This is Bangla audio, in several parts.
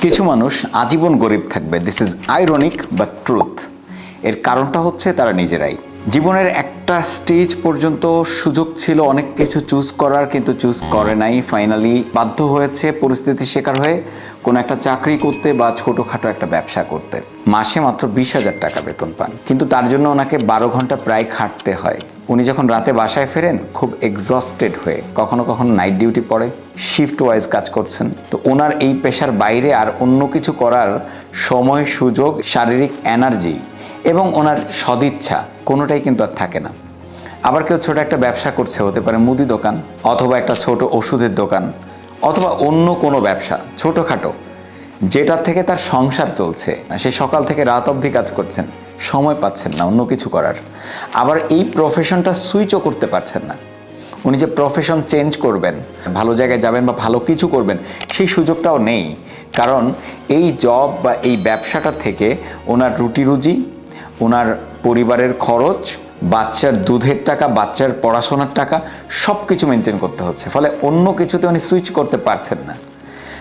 কিছু মানুষ আজীবন গরিব থাকবে। দিস ইজ আইরনিক বা ট্রুথ এর কারণটা হচ্ছে তারা নিজেরাই। জীবনের একটা স্টেজ পর্যন্ত সুযোগ ছিল অনেক কিছু চুজ করার কিন্তু চুজ করে নাই। ফাইনালি বাধ্য হয়েছে পরিস্থিতির শিকার হয়ে কোনো একটা চাকরি করতে বা ছোটোখাটো একটা ব্যবসা করতে। মাসে মাত্র বিশ হাজার টাকা বেতন পান। কিন্তু তার জন্য ওনাকে বারো ঘণ্টা প্রায় খাটতে হয়। উনি যখন রাতে বাসায় ফেরেন, খুব এক্সস্টেড হয়ে, কখনো কখনো নাইট ডিউটি পড়ে শিফট ওয়াইজ কাজ করছেন। তো ওনার এই পেশার বাইরে আর অন্য কিছু করার সময়, সুযোগ, শারীরিক এনার্জি এবং ওনার সদিচ্ছা কোনোটাই কিন্তু আর থাকে না। আবার কেউ ছোট একটা ব্যবসা করছে, হতে পারে মুদি দোকান অথবা একটা ছোট ওষুধের দোকান অথবা অন্য কোনো ব্যবসা, ছোটোখাটো। যেটা থেকে তার সংসার চলছে, সে সকাল থেকে রাত অবধি কাজ করছেন, সময় পাচ্ছেন না, অন্য কিছু করার। আবার এই প্রফেশনটা সুইচও করতে পারছেন না। উনি যে প্রফেশন চেঞ্জ করবেন, ভালো জায়গায় যাবেন বা ভালো কিছু করবেন, সেই সুযোগটাও নেই। কারণ এই জব বা এই ব্যবসাটা থেকে ওনার রুটি রুজি ওনার পরিবারের খরচ, বাচ্চার দুধের টাকা, বাচ্চার পড়াশোনার টাকা সব কিছু মেনটেন করতে হচ্ছে। ফলে অন্য কিছুতে উনি সুইচ করতে পারছেন না।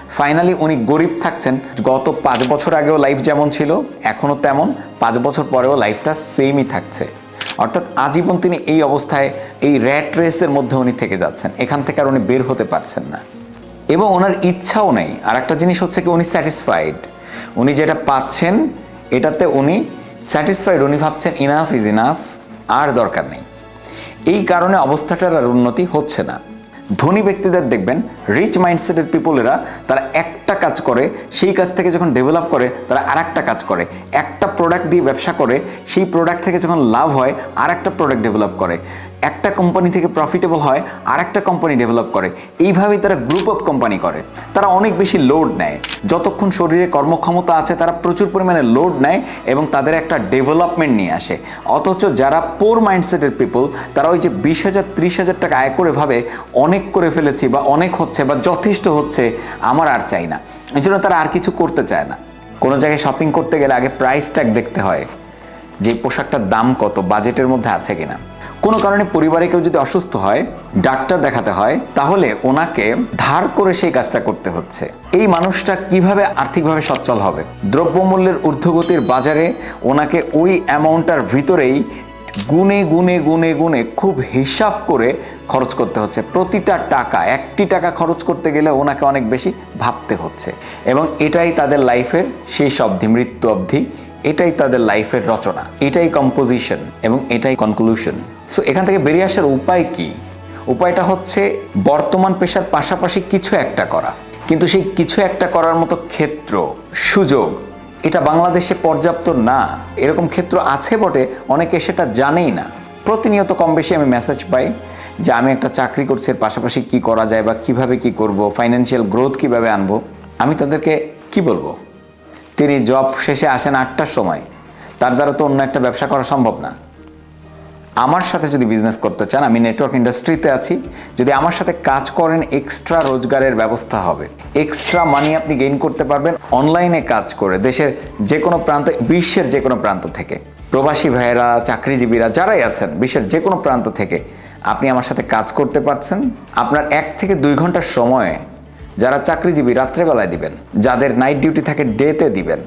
ফাইনালি উনি গরিব থাকছেন। গত পাঁচ বছর আগেও লাইফ যেমন ছিল, এখনও তেমন। পাঁচ বছর পরেও লাইফটা সেমই থাকছে। অর্থাৎ আজীবন তিনি এই অবস্থায়, এই র্যাট রেসের মধ্যে উনি থেকে যাচ্ছেন। এখান থেকে আর উনি বের হতে পারছেন না। এবং ওনার ইচ্ছাও নেই। আর একটা জিনিস হচ্ছে কি, উনি স্যাটিসফাইড উনি যেটা পাচ্ছেন, এটাতে উনি স্যাটিসফাইড উনি ভাবছেন ইনাফ ইজ ইনাফ আর দরকার নেই। এই কারণে অবস্থাটার আর উন্নতি হচ্ছে না। ধনী ব্যক্তিদের দেখবেন রিচ মাইন্ডসেটের পিপলেরা তারা একটা কাজ করে, সেই কাজ থেকে যখন ডেভেলপ করে, তারা আর কাজ করে। একটা প্রোডাক্ট দিয়ে ব্যবসা করে, সেই প্রোডাক্ট থেকে যখন লাভ হয় আর একটা প্রোডাক্ট ডেভেলপ করে। একটা কোম্পানি থেকে প্রফিটেবল হয় আর একটা কোম্পানি ডেভেলপ করে। এইভাবেই তারা গ্রুপ অফ কোম্পানি করে। তারা অনেক বেশি লোড নেয়। যতক্ষণ শরীরে কর্মক্ষমতা আছে, তারা প্রচুর পরিমাণে লোড নেয় এবং তাদের একটা ডেভেলপমেন্ট নিয়ে আসে। অথচ যারা পোর মাইন্ডসেটের পিপল তারা ওই যে বিশ হাজার, ত্রিশ হাজার টাকা আয় করে ভাবে, অনেক করে ফেলেছি বা অনেক হচ্ছে বা যথেষ্ট হচ্ছে, আমার আর চাই না। এই জন্য তারা আর কিছু করতে চায় না। কোনো জায়গায় শপিং করতে গেলে আগে প্রাইস ট্যাগ দেখতে হয়। যে পোশাকটার দাম কত, বাজেটের মধ্যে আছে কিনা। কোনো কারণে পরিবারে কেউ যদি অসুস্থ হয়, ডাক্তার দেখাতে হয়, তাহলে ওনাকে ধার করে সেই কাজটা করতে হচ্ছে। এই মানুষটা কীভাবে আর্থিকভাবে সচ্ছল হবে? দ্রব্যমূল্যের ঊর্ধ্বগতির বাজারে ওনাকে ওই অ্যামাউন্টটার ভিতরেই গুনে গুনে গুনে গুনে খুব হিসাব করে খরচ করতে হচ্ছে। প্রতিটা টাকা, একটি টাকা খরচ করতে গেলে ওনাকে অনেক বেশি ভাবতে হচ্ছে। এবং এটাই তাদের লাইফের শেষ অবধি, মৃত্যু অবধি এটাই তাদের লাইফের রচনা, এটাই কম্পোজিশন এবং এটাই কনক্লুশন সো এখান থেকে বেরিয়ে আসার উপায় কি? উপায়টা হচ্ছে বর্তমান পেশার পাশাপাশি কিছু একটা করা। কিন্তু সেই কিছু একটা করার মতো ক্ষেত্র, সুযোগ, এটা বাংলাদেশে পর্যাপ্ত না। এরকম ক্ষেত্র আছে বটে, অনেকে সেটা জানেই না। প্রতিনিয়ত কম বেশি আমি মেসেজ পাই যে আমি একটা চাকরি করছি, এর পাশাপাশি কি করা যায় বা কীভাবে কি করব ফাইন্যান্সিয়াল গ্রোথ কীভাবে আনব? আমি তাদেরকে কি বলব? তিনি জব শেষে আসেন আটটার সময়। তার দ্বারা তো অন্য একটা ব্যবসা করা সম্ভব না। আমার সাথে যদি বিজনেস করতে চান, আমি নেটওয়ার্ক ইন্ডাস্ট্রিতে আছি, যদি আমার সাথে কাজ করেন এক্সট্রা রোজগারের ব্যবস্থা হবে। এক্সট্রা মানি আপনি গেইন করতে পারবেন অনলাইনে কাজ করে দেশের যে কোনো প্রান্ত, বিশ্বের যে কোনো প্রান্ত থেকে। প্রবাসী ভাইয়েরা, চাকরিজীবীরা যারাই আছেন, বিশ্বের যে কোনো প্রান্ত থেকে আপনি আমার সাথে কাজ করতে পারছেন। আপনার এক থেকে দুই ঘণ্টার সময়ে যারা চাকরিজীবী রাত্রেবেলায় দিবেন, যাদের নাইট ডিউটি থাকে ডেতে দিবেন।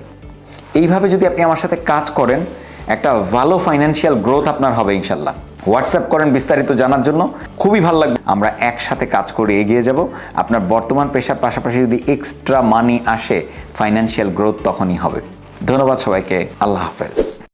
এইভাবে যদি আপনি আমার সাথে কাজ করেন, একটা ভালো ফাইন্যান্সিয়াল গ্রোথ আপনার হবে ইনশাল্লাহ। হোয়াটসঅ্যাপ করেন বিস্তারিত জানার জন্য। খুবই ভালো লাগবে। আমরা একসাথে কাজ করে এগিয়ে যাব। আপনার বর্তমান পেশার পাশাপাশি যদি এক্সট্রা মানি আসে ফাইন্যান্সিয়াল গ্রোথ তখনই হবে। ধন্যবাদ সবাইকে। আল্লাহ হাফেজ।